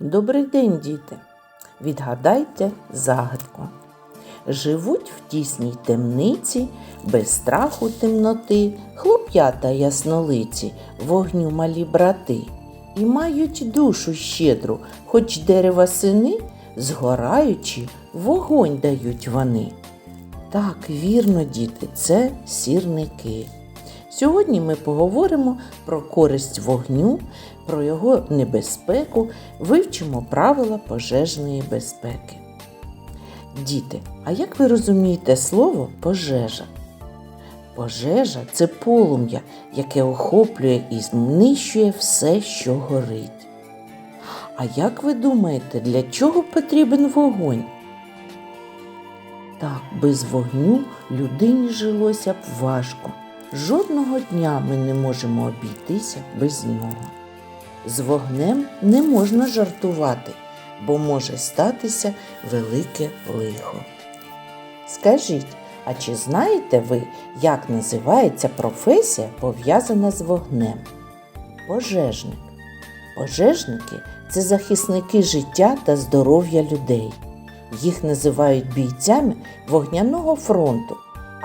Добрий день, діти! Відгадайте загадку. Живуть в тісній темниці, без страху темноти, хлоп'ята яснолиці, вогню малі брати, і мають душу щедру, хоч дерева сини, згораючи, вогонь дають вони. Так, вірно, діти, це сірники. Сьогодні ми поговоримо про користь вогню, про його небезпеку, вивчимо правила пожежної безпеки. Діти, а як ви розумієте слово пожежа? Пожежа це полум'я, яке охоплює і знищує все, що горить. А як ви думаєте, для чого потрібен вогонь? Так, без вогню людині жилося б важко. Жодного дня ми не можемо обійтися без нього. З вогнем не можна жартувати, бо може статися велике лихо. Скажіть, а чи знаєте ви, як називається професія, пов'язана з вогнем? Пожежник. Пожежники це захисники життя та здоров'я людей. Їх називають бійцями вогняного фронту,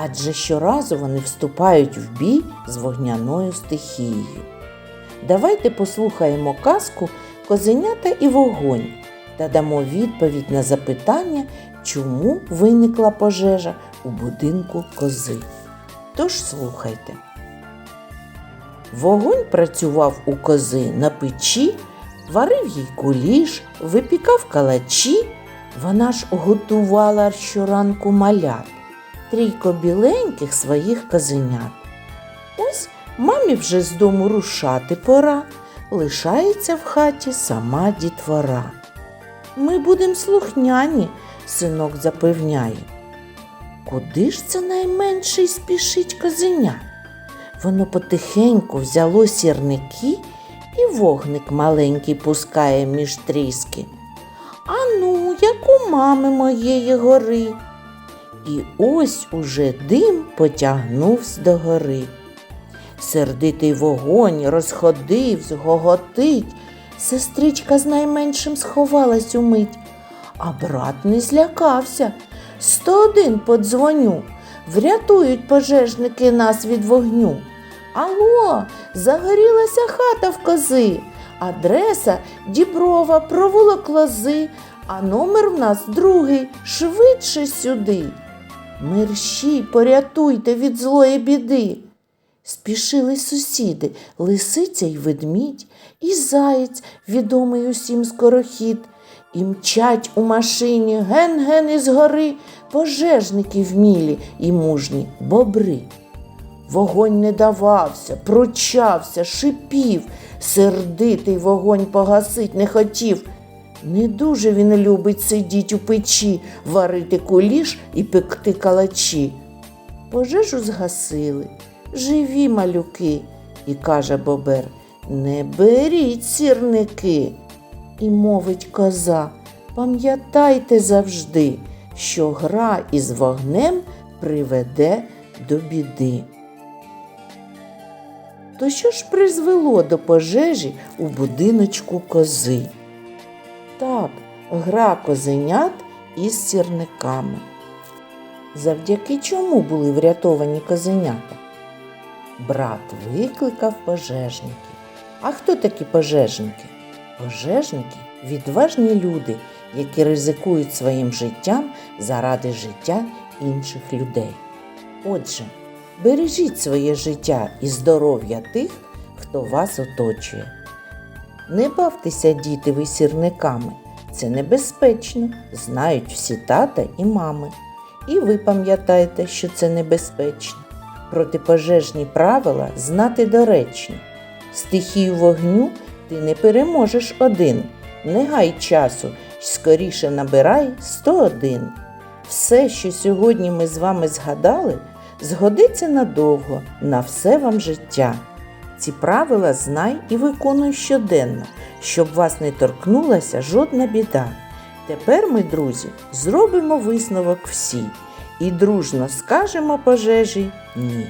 адже щоразу вони вступають в бій з вогняною стихією. Давайте послухаємо казку Козенята і вогонь та дамо відповідь на запитання, чому виникла пожежа у будинку кози. Тож слухайте. Вогонь працював у кози на печі, варив їй куліш, випікав калачі. Вона ж готувала щоранку малят, трійко біленьких своїх козенят. Ось мамі вже з дому рушати пора, лишається в хаті сама дітвора. Ми будем слухняні, синок запевняє. Куди ж це найменший спішить козеня? Воно потихеньку взяло сірники і вогник маленький пускає між тріски. А ну, як у мами моєї гори. І ось уже дим потягнувся до гори. Сердитий вогонь розходився, гоготить. Сестричка з найменшим сховалась умить, а брат не злякався. Сто один подзвоню. Врятують пожежники нас від вогню. Алло, загорілася хата в кози. Адреса Діброва, провулок лози, а номер в нас другий, швидше сюди. Мерщій, порятуйте від злої біди. Спішили сусіди, лисиця й ведмідь, і заєць, відомий усім скорохід, і мчать у машині ген-ген із гори пожежники вмілі і мужні бобри. Вогонь не давався, пручався, шипів, сердитий вогонь погасить не хотів. Не дуже він любить сидіть у печі, варити куліш і пекти калачі. Пожежу згасили, живі малюки, і каже бобер, не беріть сірники. І мовить коза, пам'ятайте завжди, що гра із вогнем приведе до біди. То що ж призвело до пожежі у будиночку кози? Так, гра козенят із сірниками. Завдяки чому були врятовані козенята? Брат викликав пожежників. А хто такі пожежники? Пожежники відважні люди, які ризикують своїм життям заради життя інших людей. Отже, бережіть своє життя і здоров'я тих, хто вас оточує. Не бавтеся, діти, ви сірниками. Це небезпечно, знають всі тата і мами. І ви пам'ятаєте, що це небезпечно. Протипожежні правила знати доречно. Стихію вогню ти не переможеш один. Не гай часу, скоріше набирай 101. Все, що сьогодні ми з вами згадали, згодиться надовго, на все вам життя. Ці правила знай і виконуй щоденно, щоб вас не торкнулася жодна біда. Тепер ми, друзі, зробимо висновок всі і дружно скажемо пожежі ні.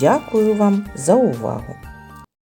Дякую вам за увагу!